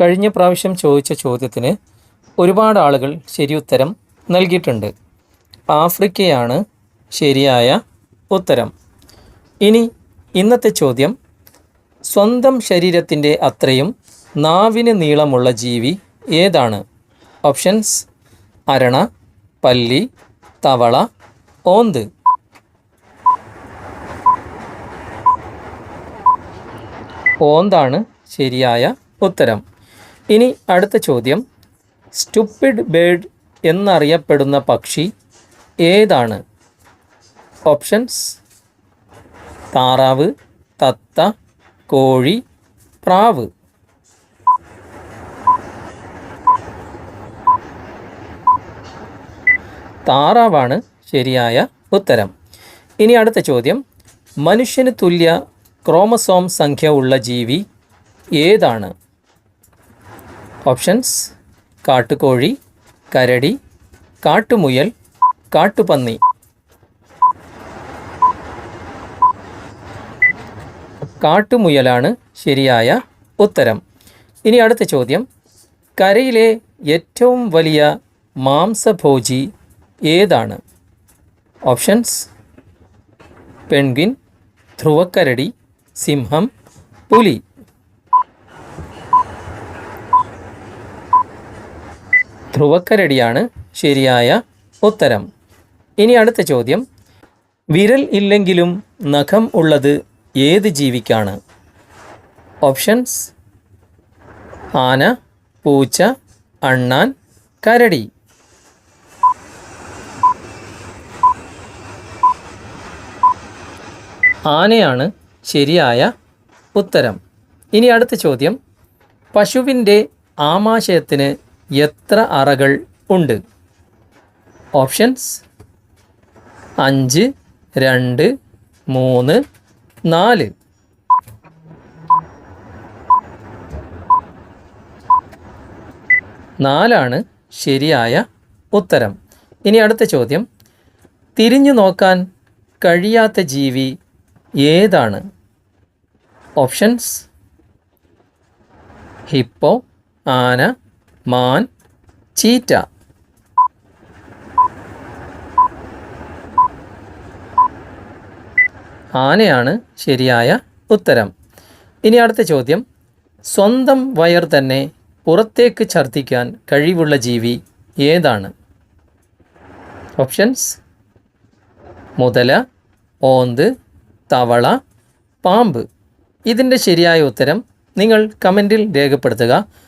കഴിഞ്ഞ പ്രാവശ്യം ചോദിച്ച ചോദ്യത്തിന് ഒരുപാട് ആളുകൾ ശരിയുത്തരം നൽകിയിട്ടുണ്ട്. ആഫ്രിക്കയാണ് ശരിയായ ഉത്തരം. ഇനി ഇന്നത്തെ ചോദ്യം. സ്വന്തം ശരീരത്തിന്റെ അത്രയും നാവിന് നീളമുള്ള ജീവി ഏതാണ്? ഓപ്ഷൻസ് അരണ പല്ലി തവള ഓന്ത്. ഓന്താണ് ശരിയായ ഉത്തരം. ഇനി അടുത്ത ചോദ്യം. സ്റ്റുപ്പിഡ് ബേഡ് എന്നറിയപ്പെടുന്ന പക്ഷി ഏതാണ്? ഓപ്ഷൻസ് താറാവ് തത്ത കോഴി പ്രാവ്. താറാവാണ് ശരിയായ ഉത്തരം. ഇനി അടുത്ത ചോദ്യം. മനുഷ്യന് തുല്യ ക്രോമസോം സംഖ്യ ഉള്ള ജീവി ഏതാണ്? ഓപ്ഷൻസ് കാട്ടുകോഴി കരടി കാട്ടുമുയൽ കാട്ടുപന്നി. കാട്ടുമുയലാണ് ശരിയായ ഉത്തരം. ഇനി അടുത്ത ചോദ്യം. കരയിലെ ഏറ്റവും വലിയ മാംസഭോജി ഏതാണ്? ഓപ്ഷൻസ് പെൺഗിൻ ധ്രുവക്കരടി സിംഹം പുലി. ധ്രുവക്കരടിയാണ് ശരിയായ ഉത്തരം. ഇനി അടുത്ത ചോദ്യം. വിരൽ ഇല്ലെങ്കിലും നഖം ഉള്ളത് ഏത് ജീവിക്കാണ്? ഓപ്ഷൻസ്. ആന പൂച്ച അണ്ണാൻ കരടി. ആനയാണ് ശരിയായ ഉത്തരം. ഇനി അടുത്ത ചോദ്യം. പശുവിന്റെ ആമാശയത്തിന് എത്ര അറകൾ ഉണ്ട്? ഓപ്ഷൻസ് അഞ്ച് രണ്ട് മൂന്ന് നാല്. നാലാണ് ശരിയായ ഉത്തരം. ഇനി അടുത്ത ചോദ്യം. തിരിഞ്ഞു നോക്കാൻ കഴിയാത്ത ജീവി ഏതാണ്? ഓപ്ഷൻസ് ഹിപ്പോ ആന മാൻ ചീറ്റ. ആനയാണ് ശരിയായ ഉത്തരം. ഇനി അടുത്ത ചോദ്യം. സ്വന്തം വയർ തന്നെ പുറത്തേക്ക് ഛർദ്ദിക്കാൻ കഴിവുള്ള ജീവി ഏതാണ്? ഓപ്ഷൻസ്. മുതല ഓന്ത് തവള പാമ്പ്. ഇതിന്റെ ശരിയായ ഉത്തരം നിങ്ങൾ കമന്റിൽ രേഖപ്പെടുത്തുക.